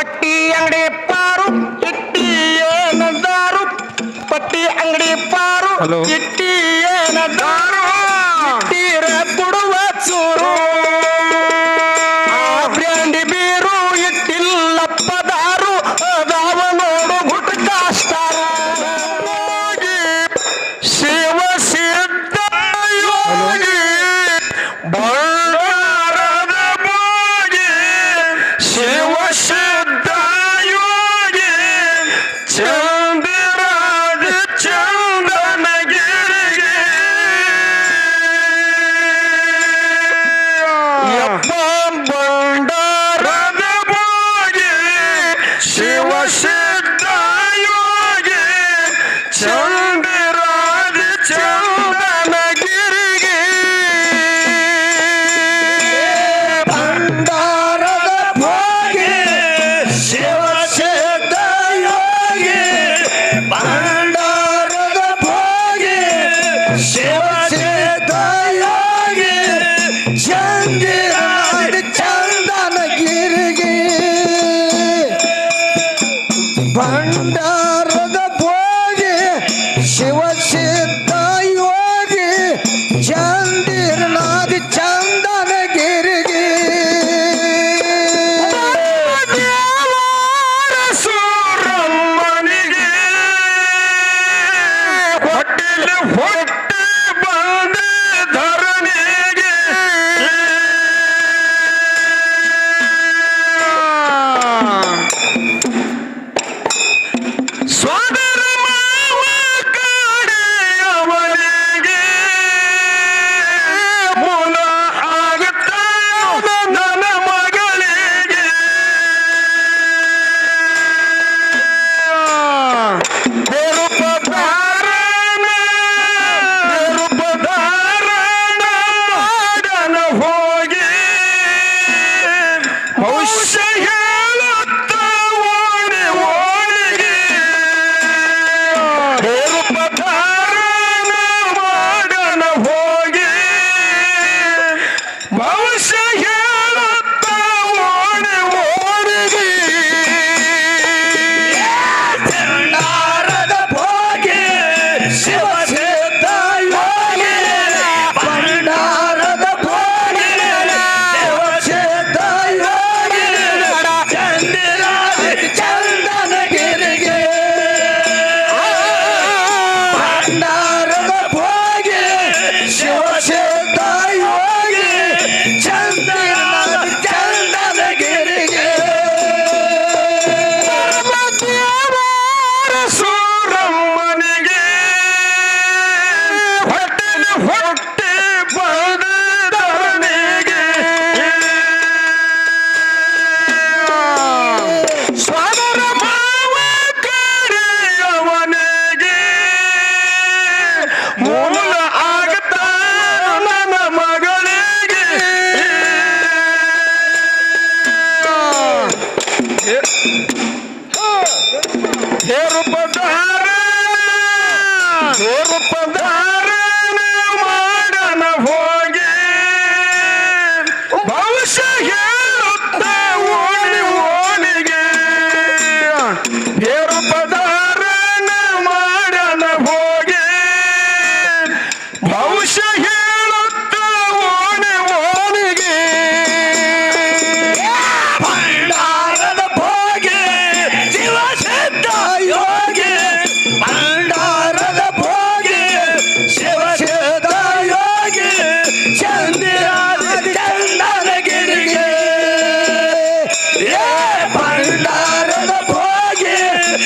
ಪಟ್ಟಿ ಅಂಗಡಿ ಪಾರು ಇಟ್ಟಿ ಏನದಾರು ಪಟ್ಟಿ ಅಂಗಡಿ ಪಾರು ಇಟ್ಟಿ ಏನದಾರು ಕೊಡುವ ಚೂರು.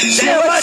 Yeah.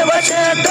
देवते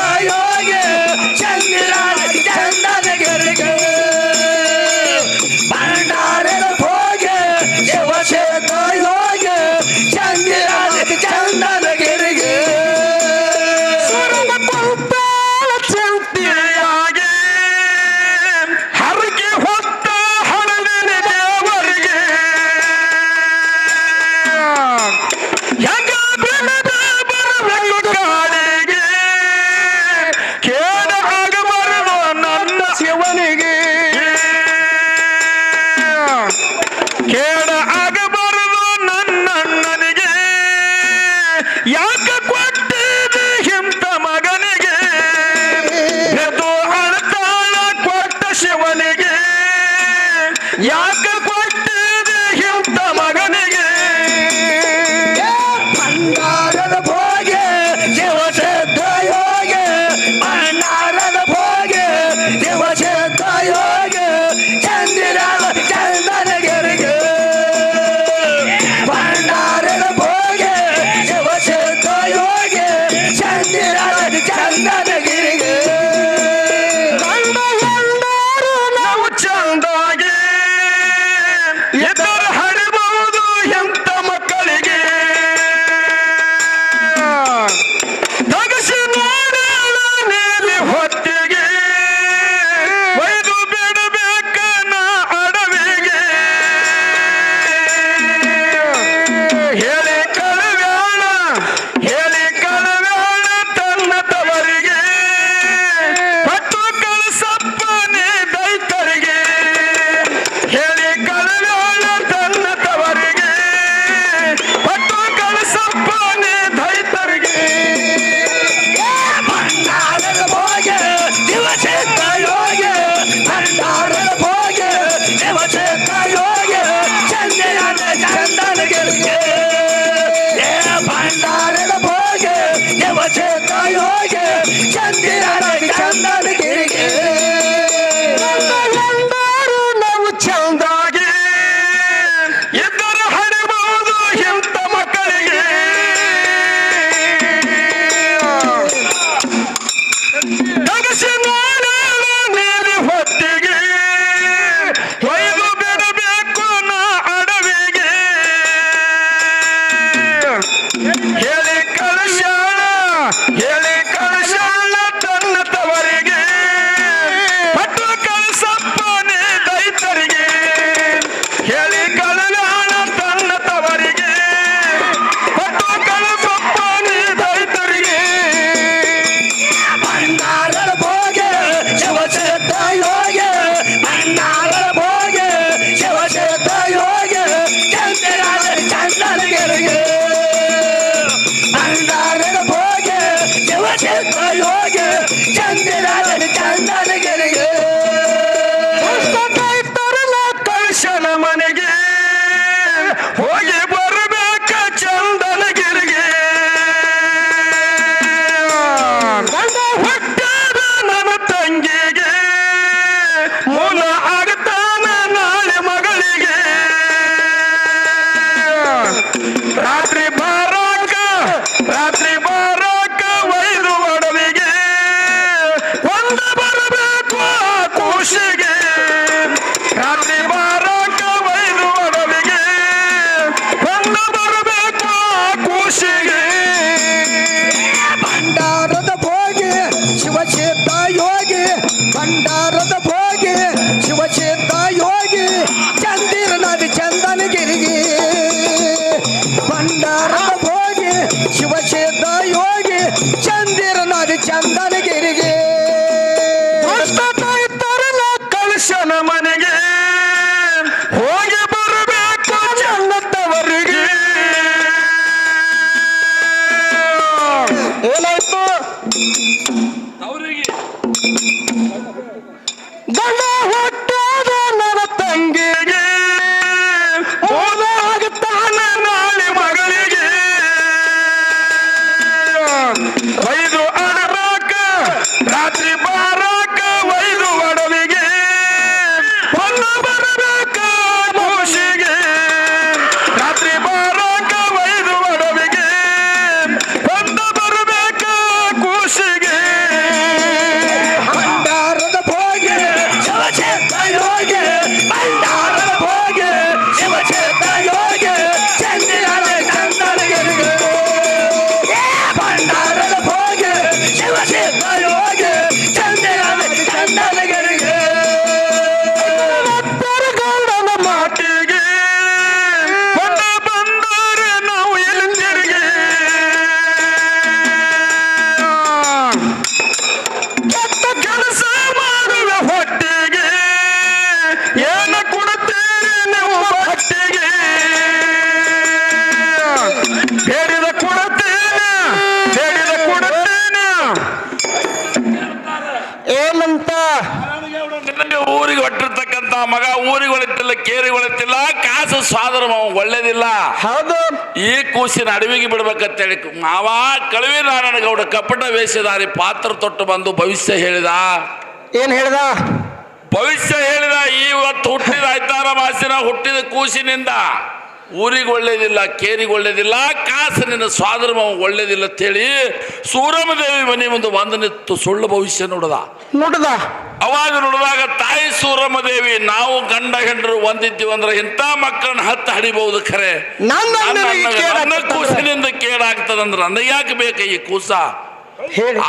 ಕೇರಿಗೊಳ್ಳುತ್ತಿಲ್ಲ ಕಾಸು ಸ್ವಾದರ ಒಳ್ಳೇದಿಲ್ಲ. ಹೌದು. ಈ ಕೂಸಿನ ಅಡವಿಗೆ ಬಿಡ್ಬೇಕಂತೇಳಿ ಮಾವ ಕಳುವಿ ನಾರಾಯಣಗೌಡ ಕಪಟ ವೇಷಧಾರಿ ಪಾತ್ರ ತೊಟ್ಟು ಬಂದು ಭವಿಷ್ಯ ಹೇಳಿದ. ಏನ್ ಹೇಳಿದ? ಭವಿಷ್ಯ ಹೇಳಿದ ಇವತ್ತು ಹುಟ್ಟಿದ ಐತಾರ ಮಾಸಿನ ಹುಟ್ಟಿದ ಕೂಸಿನಿಂದ. ಊರಿಗೆ ಒಳ್ಳೇದಿಲ್ಲ ಕೇರಿಗೆ ಒಳ್ಳೇದಿಲ್ಲ ಕಾಸಿನ ಸ್ವಾದರ್ಮ ಒಳ್ಳೇದಿಲ್ಲ ಅಂತೇಳಿ ಸೂರಮದೇವಿ ಮನೆ ಮುಂದೆ ಒಂದನಿತ್ತು ನಿಂತು ಸುಳ್ಳು ಭವಿಷ್ಯ ನೋಡದ. ನೋಡದ? ಅವಾಗ ನೋಡಿದಾಗ ತಾಯಿ ಸೂರಮದೇವಿ ನಾವು ಗಂಡ ಹೆಂಡರು ಒಂದಿದ್ದೀವಿ ಅಂದ್ರೆ ಇಂಥ ಮಕ್ಕಳನ್ನ ಹತ್ತು ಹಡಿಬಹುದು ಖರೆ. ನನ್ನ ನನ್ನ ನನ್ನ-. ನನ್ನ ಕೂಸಿನಿಂದ ಕೇಳಾಗ್ತದಂದ್ರೆ ನನಗೆ ಯಾಕೆ ಬೇಕ ಈ ಕೂಸ?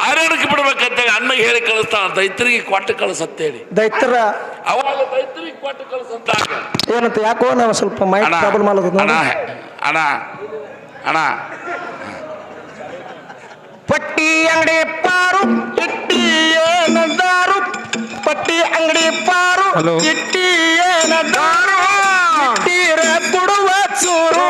ಆರಡಕ್ಕೆ ಬಿಡ್ಬೇಕಂತ ಅಣ್ಣ ಅಣ್ಣಗೆ ಹೇಳಿ ಕಳಿಸ್ತಾಳ ದೈತ್ರಿಗೆ ಕೊಟ್ಟು ಕಳಿಸತ್ತೇಳಿ. ದೈತ್ರ ಅವಾಗ ದೈತ್ರಿಗೆ ಕೊಟ್ಟು ಕಳಿಸಂತಾಗ ಏನಂತ ಯಾಕೋ ನಾವು ಸ್ವಲ್ಪ ಮೈಂಡ್ ಅಣ್ಣ ಪ್ರಾಬ್ಲಮ್ ಆಗೋದು ಅಣ್ಣ ಅಣ್ಣ ಅಣ್ಣ. ಪಟ್ಟಿ ಅಂಗಡಿ ಪಾರು ಇಟ್ಟಿ ಏನದಾರು. ಪಟ್ಟಿ ಅಂಗಡಿ ಪಾರು. ಇಟ್ಟಿ ಏನದಾರು. ಇಟ್ಟೀರ ಕೊಡುವ ಚೂರು.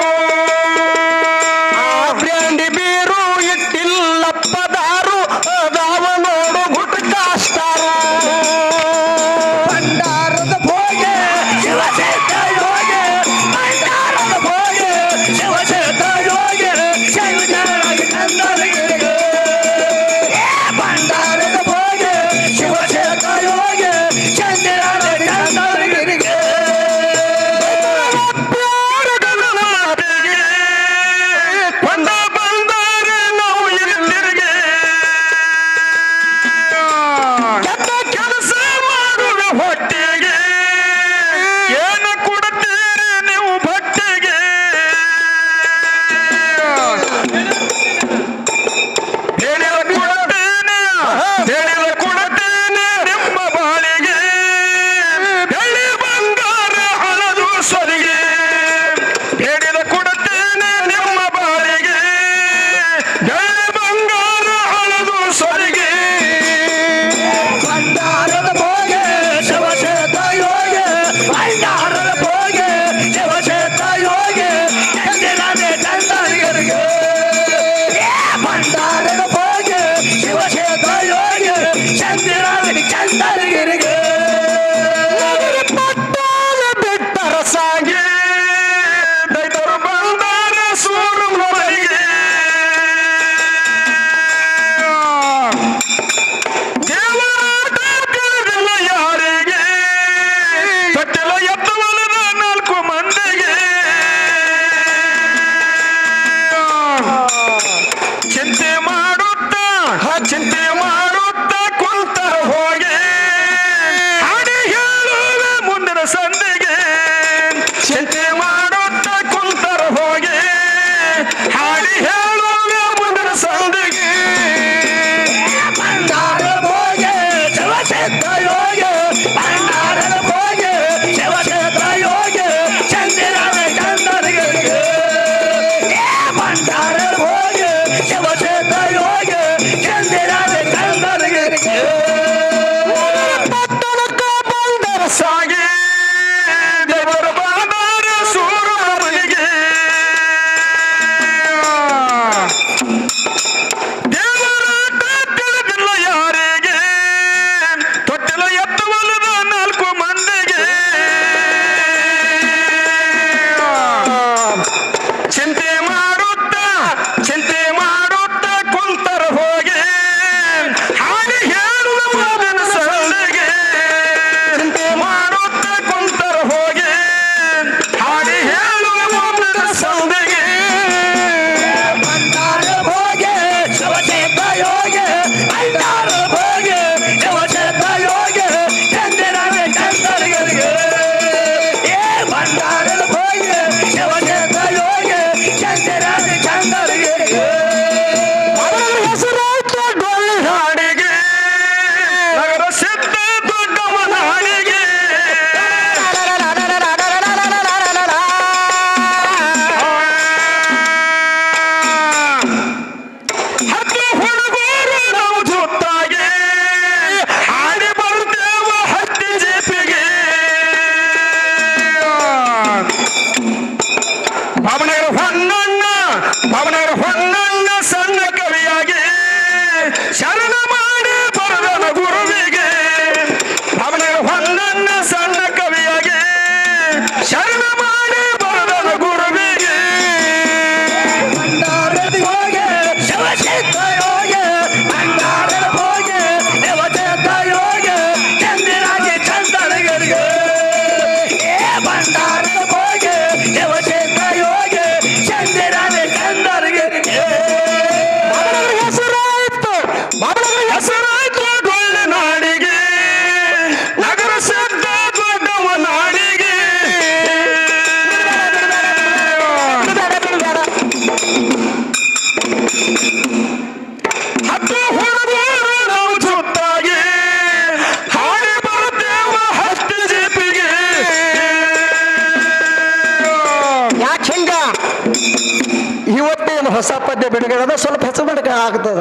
ಬಿಡುಗಡೆ ಸ್ವಲ್ಪ ಹೆಸರು ಮಾಡಕ್ಕೆ ಆಗ್ತದ.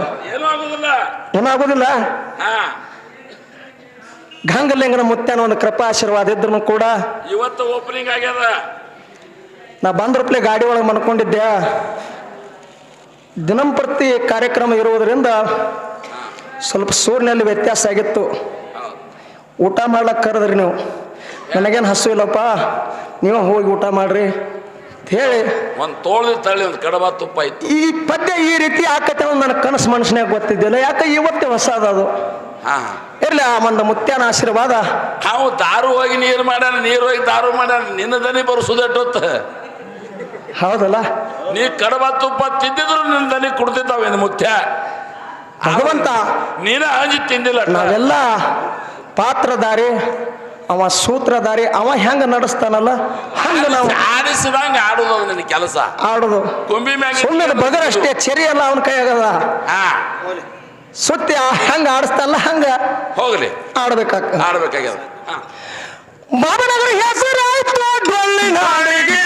ಏನಾಗುದಿಲ್ಲ ಗಂಗಲಿಂಗನ ಮುತ್ಯನ ಒಂದು ಕೃಪಾ ಆಶೀರ್ವಾದ ಇದ್ರು ಕೂಡ ಇವತ್ತು ಓಪನಿಂಗ್ ಆಗ್ಯದ. ನಾ ಬಂದ್ರಪ್ಲೆ ಗಾಡಿ ಒಳಗೆ ಮನ್ಕೊಂಡಿದ್ದೆ ದಿನಂಪ್ರತಿ ಕಾರ್ಯಕ್ರಮ ಇರುವುದರಿಂದ ಸ್ವಲ್ಪ ಸೂರ್ಯನಲ್ಲಿ ವ್ಯತ್ಯಾಸ ಆಗಿತ್ತು. ಊಟ ಮಾಡ್ಲಕ್ಕೆ ಕರೆದ್ರಿ ನೀವು. ನನಗೇನು ಹಸು ಇಲ್ಲಪ್ಪ? ನೀವು ಹೋಗಿ ಊಟ ಮಾಡ್ರಿ. ಹೇಳಿ ಒಂದ್ ತೋಳದ ತಳ್ಳಿ ಒಂದು ಕಡಬ ತುಪ್ಪ ಇತ್ತು. ಈ ಪದ್ಯ ಈ ರೀತಿ ಆಕತೆ ನನ್ನ ಕನಸು ಮನುಷ್ಯನಾಗ ಗೊತ್ತಿದ್ದಿಲ್ಲ. ಯಾಕೆ ಇವತ್ತೇ ಹೊಸದ ಅದು? ಹಾ. ಇರ್ಲಿ ಆ ಒಂದು ಮುತ್ಯನ ಆಶೀರ್ವಾದ. ನಾವು ದಾರು ಹೋಗಿ ನೀರು ಮಾಡ್ಯಾನ ನೀರು ಹೋಗಿ ದಾರು ಮಾಡ್ಯಾನ ನಿನ್ನ ದನಿ ಬರೋಸುದಟ್ಟೊತ್ತ ಹೌದಲ್ಲ? ನೀ ಕಡಬ ತುಪ್ಪ ತಿಂದಿದ್ರು ನಿನ್ನ ದನಿ ಕುಡ್ತಿದ್ದಾವೆ ಇನ್ನು ಮುತ್ಯ. ಭಗವಂತ ನೀನ ಹಂಜಿ ತಿಂದಿಲ್ಲ. ನಾವೆಲ್ಲ ಪಾತ್ರಧಾರಿ ಅವ ಸೂತ್ರಧಾರಿ ಅವ ಹೆಂಗ ನಡೆಸ್ತಾನಲ್ಲ ಹಂಗ ನಾವು ಆಡಿಸಿದಂಗ ಆಡುದು ನಿನ್ನ ಕೆಲಸ. ಆಡೋದು. ಕೊಂಬಿ ಮ್ಯಾಗ ಸುಮ್ಮನೆ ಬಗರ್ ಅಷ್ಟೇ ಚೆರಿ ಅಲ್ಲ ಅವನ ಕೈಯಾಗದ. ಸುತ್ತಿ ಹಂಗ ಆಡಿಸ್ತಲ್ಲ ಆಡಿಸ್ತಾನಲ್ಲ ಹಂಗ ಹೋಗ್ಲಿ. ಆಡ್ಬೇಕಾಗ್ತದೆ. ಆಡ್ಬೇಕಾಗ್ಯದ. ಬಾಬನಗರ ಹೆಸರಾಯ್ತು ಡೊಳ್ಳಿನಾಡಿಗೆ